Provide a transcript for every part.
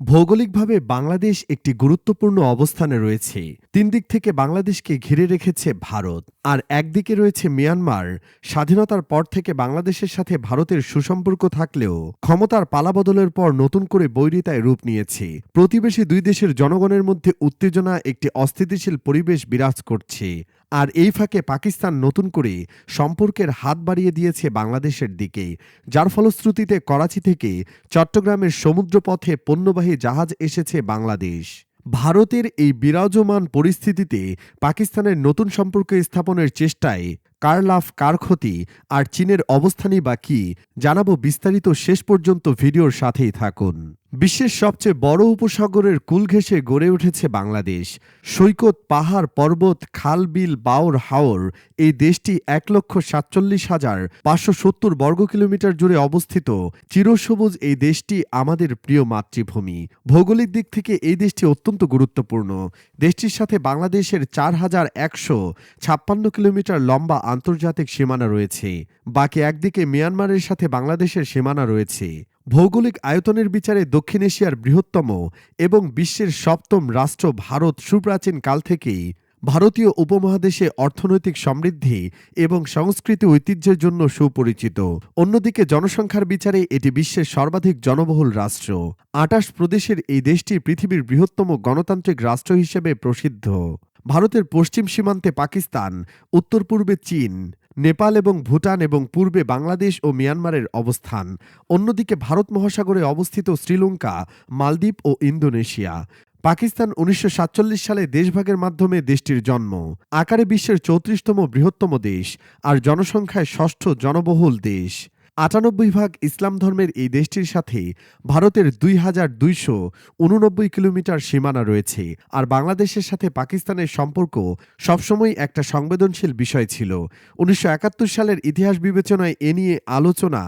ভৌগোলিকভাবে বাংলাদেশ একটি গুরুত্বপূর্ণ অবস্থানে রয়েছে। তিন দিক থেকে বাংলাদেশকে ঘিরে রেখেছে ভারত। আর একদিকে রয়েছে মিয়ানমার। স্বাধীনতার পর থেকে বাংলাদেশের সাথে ভারতের সুসম্পর্ক থাকলেও ক্ষমতার পালাবদলের পর নতুন করে বৈরিতায় রূপ নিয়েছে। প্রতিবেশী দুই দেশের জনগণের মধ্যে উত্তেজনা একটি অস্থিতিশীল পরিবেশ বিরাজ করছে। আর এই ফাঁকে পাকিস্তান নতুন করে সম্পর্কের হাত বাড়িয়ে দিয়েছে বাংলাদেশের দিকে। যার ফলশ্রুতিতে করাচি থেকে চট্টগ্রামের সমুদ্রপথে পণ্যবাহী জাহাজ এসেছে বাংলাদেশ। ভারতের এই বিরাজমান পরিস্থিতিতে পাকিস্তানের নতুন সম্পর্ক স্থাপনের চেষ্টায় কার লাভ কার ক্ষতি আর চীনের অবস্থানই বা কি, জানাব বিস্তারিত শেষ পর্যন্ত ভিডিওর সাথেই থাকুন। বিশ্বের সবচেয়ে বড় উপসাগরের কুল ঘেঁষে গড়ে উঠেছে বাংলাদেশ। সৈকত, পাহাড়, পর্বত, খাল, বিল বাওর হাওর, এই দেশটি এক লক্ষ সাতচল্লিশ হাজার পাঁচশো সত্তর বর্গ কিলোমিটার জুড়ে অবস্থিত। চিরসবুজ এই দেশটি আমাদের প্রিয় মাতৃভূমি। ভৌগোলিক দিক থেকে এই দেশটি অত্যন্ত গুরুত্বপূর্ণ। দেশটির সাথে বাংলাদেশের চার হাজার একশো ছাপ্পান্ন কিলোমিটার লম্বা আন্তর্জাতিক সীমানা রয়েছে। বাকি একদিকে মিয়ানমারের সাথে বাংলাদেশের সীমানা রয়েছে। ভৌগোলিক আয়তনের বিচারে দক্ষিণ এশিয়ার বৃহত্তম এবং বিশ্বের সপ্তম রাষ্ট্র ভারত সুপ্রাচীন কাল থেকেই ভারতীয় উপমহাদেশে অর্থনৈতিক সমৃদ্ধি এবং সংস্কৃতি ঐতিহ্যের জন্য সুপরিচিত। অন্যদিকে জনসংখ্যার বিচারে এটি বিশ্বের সর্বাধিক জনবহুল রাষ্ট্র। আটাশ প্রদেশের এই দেশটি পৃথিবীর বৃহত্তম গণতান্ত্রিক রাষ্ট্র হিসেবে প্রসিদ্ধ। ভারতের পশ্চিম সীমান্তে পাকিস্তান উত্তর পূর্বে চীন নেপাল এবং ভুটান এবং পূর্বে বাংলাদেশ ও মিয়ানমারের অবস্থান। অন্যদিকে ভারত মহাসাগরে অবস্থিত শ্রীলঙ্কা, মালদ্বীপ ও ইন্দোনেশিয়া। পাকিস্তান উনিশশো সাতচল্লিশ সালে দেশভাগের মাধ্যমে দেশটির জন্ম। আকারে বিশ্বের চৌত্রিশতম বৃহত্তম দেশ আর জনসংখ্যায় ষষ্ঠ জনবহুল দেশ। আটানব্বই ভাগ ইসলাম ধর্মের এই দেশটির সাথে ভারতের দুই হাজার দুইশো উননব্বই কিলোমিটার সীমানা রয়েছে। আর বাংলাদেশের সাথে পাকিস্তানের সম্পর্ক সবসময় একটা সংবেদনশীল বিষয় ছিল। উনিশশো একাত্তর সালের ইতিহাস বিবেচনায় এ নিয়ে আলোচনা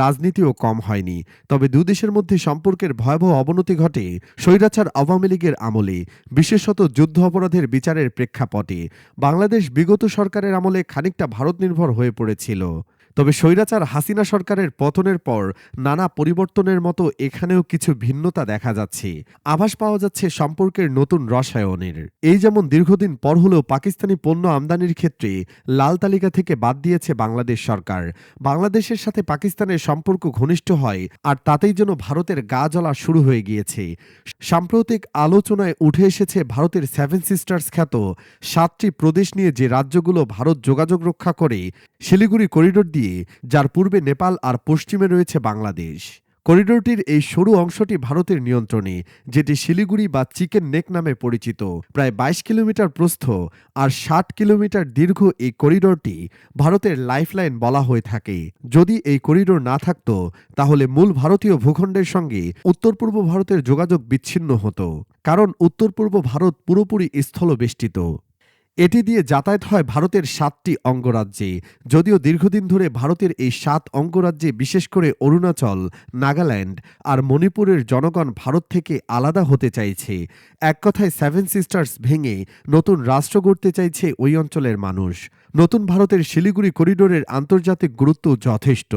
রাজনীতিও কম হয়নি। তবে দুদেশের মধ্যে সম্পর্কের ভয়াবহ অবনতি ঘটে স্বৈরাচার আওয়ামী লীগের আমলে, বিশেষত যুদ্ধ অপরাধের বিচারের প্রেক্ষাপটে। বাংলাদেশ বিগত সরকারের আমলে খানিকটা ভারত নির্ভর হয়ে পড়েছিল। তবে স্বৈরাচার হাসিনা সরকারের পতনের পর নানা পরিবর্তনের মতো এখানেও কিছু ভিন্নতা দেখা যাচ্ছে। আভাস পাওয়া যাচ্ছে সম্পর্কের নতুন রসায়নের। এই যেমন দীর্ঘদিন পর হলেও পাকিস্তানি পণ্য আমদানির ক্ষেত্রে লাল তালিকা থেকে বাদ দিয়েছে বাংলাদেশ সরকার। বাংলাদেশের সাথে পাকিস্তানের সম্পর্ক ঘনিষ্ঠ হয় আর তাতেই যেন ভারতের গা জ্বলা শুরু হয়ে গিয়েছে। সাম্প্রতিক আলোচনায় উঠে এসেছে ভারতের সেভেন সিস্টার্স খ্যাত সাতটি প্রদেশ নিয়ে যে রাজ্যগুলো ভারত যোগাযোগ রক্ষা করে, শিলিগুড়ি করিডোর দিয়ে যার পূর্বে নেপাল আর পশ্চিমে রয়েছে বাংলাদেশ। করিডোরটির এই সরু অংশটি ভারতের নিয়ন্ত্রণে, যেটি শিলিগুড়ি বা চিকেন নেক নামে পরিচিত। প্রায় বাইশ কিলোমিটার প্রস্থ আর ষাট কিলোমিটার দীর্ঘ এই করিডোরটি ভারতের লাইফলাইন বলা হয়ে থাকে। যদি এই করিডোর না থাকত, তাহলে মূল ভারতীয় ভূখণ্ডের সঙ্গে উত্তর পূর্ব ভারতের যোগাযোগ বিচ্ছিন্ন হতো। কারণ উত্তর পূর্ব ভারত পুরোপুরি স্থলবেষ্টিত। এটি দিয়ে যাতায়াত হয় ভারতের সাতটি অঙ্গরাজ্যে। যদিও দীর্ঘদিন ধরে ভারতের এই সাত অঙ্গরাজ্যে, বিশেষ করে অরুণাচল, নাগাল্যান্ড আর মণিপুরের জনগণ ভারত থেকে আলাদা হতে চাইছে। এক কথায় সেভেন সিস্টার্স ভেঙে নতুন রাষ্ট্র গড়তে চাইছে ওই অঞ্চলের মানুষ। নতুন ভারতের শিলিগুড়ি করিডোরের আন্তর্জাতিক গুরুত্ব যথেষ্ট।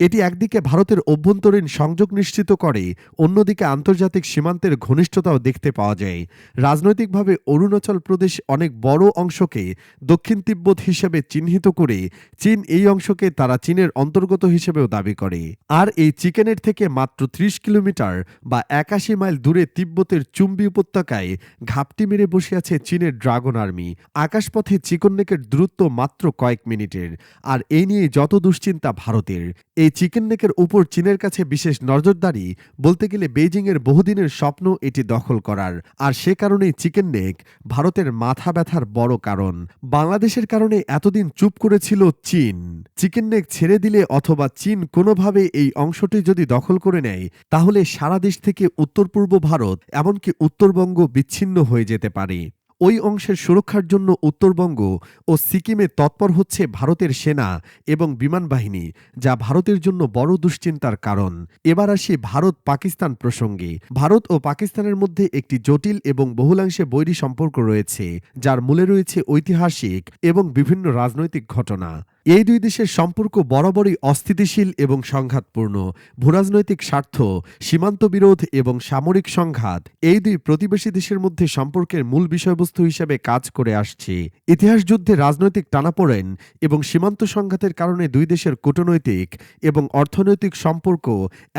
এটি একদিকে ভারতের অভ্যন্তরীণ সংযোগ নিশ্চিত করে, অন্যদিকে আন্তর্জাতিক সীমান্তের ঘনিষ্ঠতাও দেখতে পাওয়া যায়। রাজনৈতিকভাবে অরুণাচল প্রদেশ অনেক বড় অংশকে দক্ষিণ তিব্বত হিসেবে চিহ্নিত করে, চীন এই অংশকে তারা চীনের অন্তর্গত হিসেবেও দাবি করে। আর এই চিকেনের থেকে মাত্র ত্রিশ কিলোমিটার বা একাশি মাইল দূরে তিব্বতের চুম্বি উপত্যকায় ঘাপটি মেরে বসে আছে চীনের ড্রাগন আর্মি। আকাশপথে চিকননেকের দূরত্ব মাত্র কয়েক মিনিটের। আর এই নিয়ে যত দুশ্চিন্তা ভারতের, এই চিকেন নেকের উপর চীনের কাছে বিশেষ নজরদারি বলতে গেলে বেইজিংয়ের বহুদিনের স্বপ্ন এটি দখল করার। আর সে কারণেই চিকেন নেক ভারতের মাথা ব্যথার বড় কারণ। বাংলাদেশের কারণে এতদিন চুপ করেছিল চীন। চিকেন নেক ছেড়ে দিলে অথবা চীন কোনোভাবে এই অংশটি যদি দখল করে নেয়, তাহলে সারা দেশ থেকে উত্তর পূর্ব ভারত, এমনকি উত্তরবঙ্গ বিচ্ছিন্ন হয়ে যেতে পারে। ওই অংশের সুরক্ষার জন্য উত্তরবঙ্গ ও সিকিমে তৎপর হচ্ছে ভারতের সেনা এবং বিমান বাহিনী, যা ভারতের জন্য বড় দুশ্চিন্তার কারণ। এবার আসি ভারত পাকিস্তান প্রসঙ্গে। ভারত ও পাকিস্তানের মধ্যে একটি জটিল এবং বহুলাংশে বৈরী সম্পর্ক রয়েছে, যার মূলে রয়েছে ঐতিহাসিক এবং বিভিন্ন রাজনৈতিক ঘটনা। এই দুই দেশের সম্পর্ক বরাবরই অস্থিতিশীল এবং সংঘাতপূর্ণ। ভূরাজনৈতিক স্বার্থ, সীমান্ত বিরোধ এবং সামরিক সংঘাত এই দুই প্রতিবেশী দেশের মধ্যে সম্পর্কের মূল বিষয়বস্তু হিসেবে কাজ করে আসছে। ইতিহাস যুদ্ধে রাজনৈতিক টানাপোড়েন এবং সীমান্ত সংঘাতের কারণে দুই দেশের কূটনৈতিক এবং অর্থনৈতিক সম্পর্ক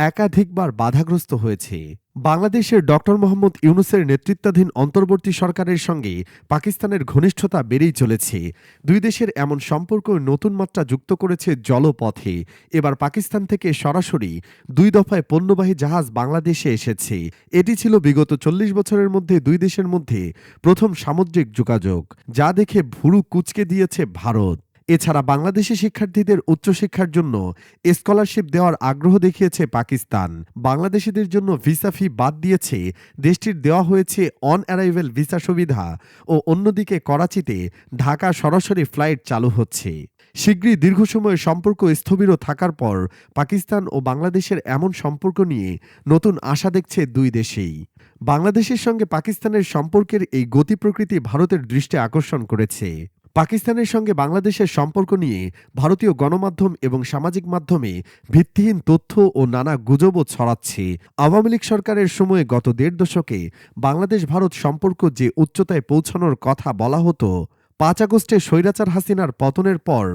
একাধিকবার বাধাগ্রস্ত হয়েছে। বাংলাদেশের ডক্টর মোহাম্মদ ইউনুসের নেতৃত্বাধীন অন্তর্বর্তী সরকারের সঙ্গে পাকিস্তানের ঘনিষ্ঠতা বেড়েই চলেছে। দুই দেশের এমন সম্পর্ক নতুন মাত্রা যুক্ত করেছে জলপথে। এবার পাকিস্তান থেকে সরাসরি দুই দফায় পণ্যবাহী জাহাজ বাংলাদেশে এসেছে। এটি ছিল বিগত চল্লিশ বছরের মধ্যে দুই দেশের মধ্যে প্রথম সামুদ্রিক যোগাযোগ, যা দেখে ভুরু কুচকে দিয়েছে ভারত। এছাড়া বাংলাদেশি শিক্ষার্থীদের উচ্চশিক্ষার জন্য স্কলারশিপ দেওয়ার আগ্রহ দেখিয়েছে পাকিস্তান। বাংলাদেশিদের জন্য ভিসা ফি বাদ দিয়েছে, দেশটির দেওয়া হয়েছে অন অ্যারাইভেল ভিসা সুবিধা ও অন্যদিকে করাচিতে ঢাকা সরাসরি ফ্লাইট চালু হচ্ছে। শীঘ্রই দীর্ঘ সময় সম্পর্ক স্থবির থাকার পর পাকিস্তান ও বাংলাদেশের এমন সম্পর্ক নিয়ে নতুন আশা দেখছে দুই দেশেই। বাংলাদেশের সঙ্গে পাকিস্তানের সম্পর্কের এই গতি প্রকৃতি ভারতের দৃষ্টি আকর্ষণ করেছে। পাকিস্তানের সঙ্গে বাংলাদেশের সম্পর্ক নিয়ে ভারতীয় গণমাধ্যম এবং সামাজিক মাধ্যমে ভিত্তিহীন তথ্য ও নানা গুজবও ছড়াচ্ছে। আওয়ামী লীগ সরকারের সময়ে গত দেড় দশকে বাংলাদেশ ভারত সম্পর্ক যে উচ্চতায় পৌঁছানোর কথা বলা হতো, পাঁচ আগস্টে স্বৈরাচার হাসিনার পতনের পর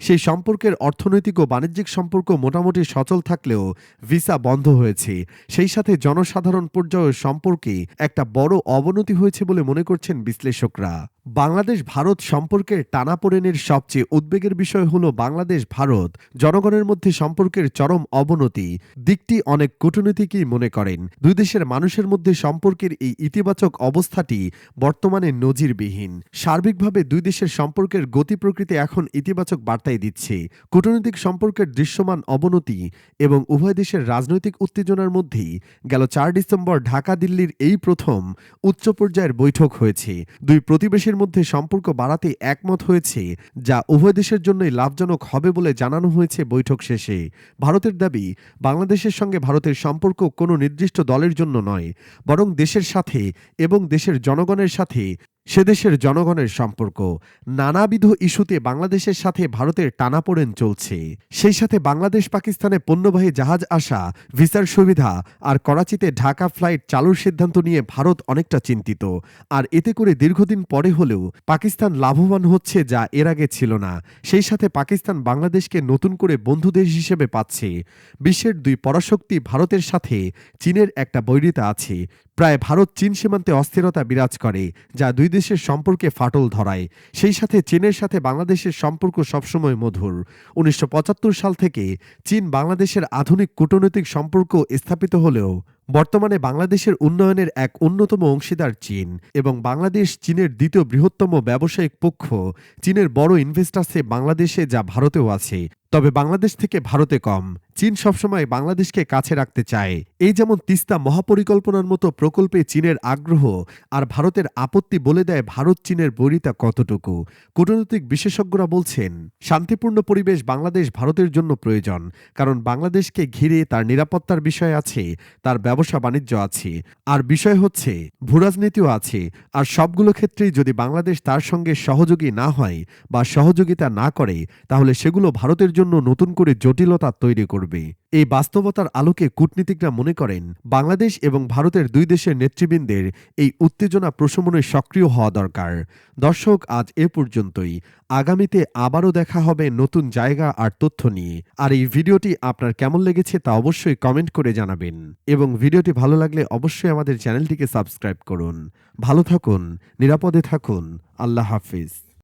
সেই সম্পর্কের অর্থনৈতিক ও বাণিজ্যিক সম্পর্ক মোটামুটি সচল থাকলেও ভিসা বন্ধ হয়েছে। সেই সাথে জনসাধারণ পর্যায়ের সম্পর্কে একটা বড় অবনতি হয়েছে বলে মনে করছেন বিশ্লেষকরা। বাংলাদেশ ভারত সম্পর্কের টানাপোড়েনের সবচেয়ে উদ্বেগের বিষয় হল বাংলাদেশ ভারত জনগণের মধ্যে সম্পর্কের চরম অবনতি। দিকটি অনেক কূটনীতিকই মনে করেন। দুই দেশের মানুষের মধ্যে সম্পর্কের এই ইতিবাচক অবস্থাটি বর্তমানে নজিরবিহীন। সার্বিকভাবে দুই দেশের সম্পর্কের গতি প্রকৃতি এখন ইতিবাচক বার্তাই দিচ্ছে, কূটনৈতিক সম্পর্কের দৃশ্যমান অবনতি এবং উভয় দেশের রাজনৈতিক উত্তেজনার মধ্যেই গেল চার ডিসেম্বর ঢাকা দিল্লির এই প্রথম উচ্চ পর্যায়ের বৈঠক হয়েছে। দুই প্রতিবেশীর মধ্যে সম্পর্ক বাড়াতে একমত হয়েছে, যা উভয় দেশের জন্যই লাভজনক হবে বলে জানানো হয়েছে বৈঠক শেষে। ভারতের দাবি, বাংলাদেশের সঙ্গে ভারতের সম্পর্ক কোনো নির্দিষ্ট দলের জন্য নয়, বরং দেশের সাথে এবং দেশের জনগণের সাথে সে দেশের জনগণের সম্পর্ক, নানাবিধ ইস্যুতে বাংলাদেশের সাথে ভারতের টানাপোড়েন চলছে। সেই সাথে বাংলাদেশ পাকিস্তানে পণ্যবাহী জাহাজ আসা, ভিসার সুবিধা আর করাচিতে ঢাকা ফ্লাইট চালুর সিদ্ধান্ত নিয়ে ভারত অনেকটা চিন্তিত। আর এতে করে দীর্ঘদিন পরে হলেও পাকিস্তান লাভবান হচ্ছে যা এর আগে ছিল না। সেই সাথে পাকিস্তান বাংলাদেশকে নতুন করে বন্ধু দেশ হিসেবে পাচ্ছে। বিশ্বের দুই পরাশক্তি ভারতের সাথে, চীনের একটা বৈরিতা আছে প্রায় ভারত চীন সীমান্তে অস্থিরতা বিরাজ করে, যা দুই দেশের সম্পর্কে ফাটল ধরায়। সেই সাথে চীনের সাথে বাংলাদেশের সম্পর্ক সবসময় মধুর। উনিশশো পঁচাত্তর সাল থেকে চীন বাংলাদেশের আধুনিক কূটনৈতিক সম্পর্ক স্থাপিত হলেও বর্তমানে বাংলাদেশের উন্নয়নের এক অন্যতম অংশীদার চীন এবং বাংলাদেশ চীনের দ্বিতীয় বৃহত্তম ব্যবসায়িক পক্ষ। চীনের বড় ইনভেস্টার্সে বাংলাদেশে যা ভারতেও আছে। তবে বাংলাদেশ থেকে ভারতে কম। চীন সবসময় বাংলাদেশকে কাছে রাখতে চায়। এই যেমন তিস্তা মহাপরিকল্পনার মতো প্রকল্পে চীনের আগ্রহ আর ভারতের আপত্তি বলে দেয় ভারত চীনের বরিতা কতটুকু। কূটনৈতিক বিশেষজ্ঞরা বলছেন, শান্তিপূর্ণ পরিবেশ বাংলাদেশ ভারতের জন্য প্রয়োজন, কারণ বাংলাদেশকে ঘিরে তার নিরাপত্তার বিষয় আছে, তার ব্যবসা বাণিজ্য আছে। আর বিষয় হচ্ছে, ভূরাজনীতিও আছে। আর সবগুলো ক্ষেত্রেই যদি বাংলাদেশ তার সঙ্গে সহযোগী না হয় বা সহযোগিতা না করে, তাহলে সেগুলো ভারতের জন্য নতুন করে জটিলতা তৈরি করবে। এই বাস্তবতার আলোকে কূটনীতিকরা মনে করেন, বাংলাদেশ এবং ভারতের দুই দেশের নেতৃবৃন্দের এই উত্তেজনা প্রশমনে সক্রিয় হওয়া দরকার। দর্শক, আজ এ পর্যন্তই। আগামীতে আবারও দেখা হবে নতুন জায়গা আর তথ্য নিয়ে। আর এই ভিডিওটি আপনার কেমন লেগেছে তা অবশ্যই কমেন্ট করে জানাবেন। এবং ভিডিওটি ভালো লাগলে অবশ্যই আমাদের চ্যানেলটিকে সাবস্ক্রাইব করুন। ভালো থাকুন, নিরাপদে থাকুন। আল্লাহ হাফিজ।